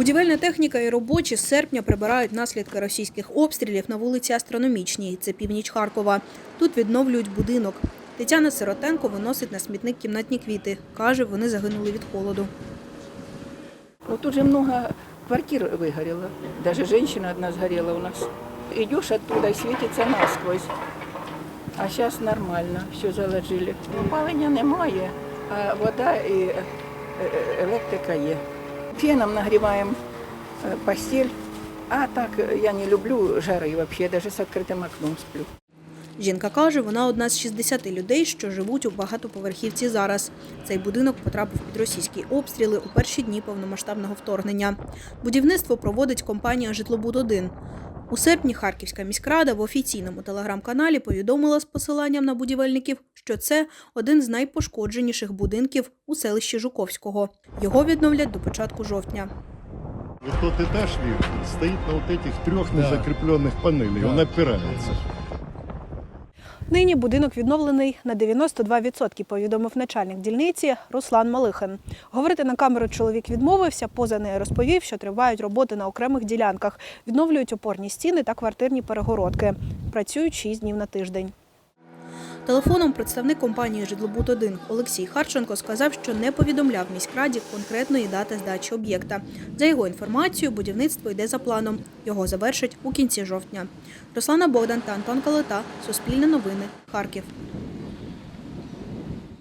Будівельна техніка і робочі з серпня прибирають наслідки російських обстрілів на вулиці Астрономічній. Це північ Харкова. Тут відновлюють будинок. Тетяна Сиротенко виносить на смітник кімнатні квіти. Каже, вони загинули від холоду. Вот уже много квартир выгорело. Даже женщина одна сгорела у нас. Идешь оттуда и светится насквозь. А сейчас нормально, все заложили. Опалення немає, а вода і е, е, електрика є. Феном нагріваємо е, постель. А так е, я не люблю жари вообще, даже с открытым окном сплю. Жінка каже, вона одна з 60 людей, що живуть у багатоповерхівці зараз. Цей будинок потрапив під російські обстріли у перші дні повномасштабного вторгнення. Будівництво проводить компанія «Житлобуд-1». У серпні Харківська міськрада в офіційному телеграм-каналі повідомила з посиланням на будівельників, що це один з найпошкодженіших будинків у селищі Жуковського. Його відновлять до початку жовтня. Вот тот этаж верхний стоит на вот этих трех незакрепленных панелей, он опирается. Нині будинок відновлений на 92%, повідомив начальник дільниці Руслан Малихин. Говорити на камеру чоловік відмовився, поза нею розповів, що тривають роботи на окремих ділянках, відновлюють опорні стіни та квартирні перегородки. Працюють 6 днів на тиждень. Телефоном представник компанії житлобут 1 Олексій Харченко сказав, що не повідомляв міськраді конкретної дати здачі об'єкта. За його інформацією, будівництво йде за планом. Його завершать у кінці жовтня. Руслана Богдан та Антон Калита. Суспільне новини. Харків.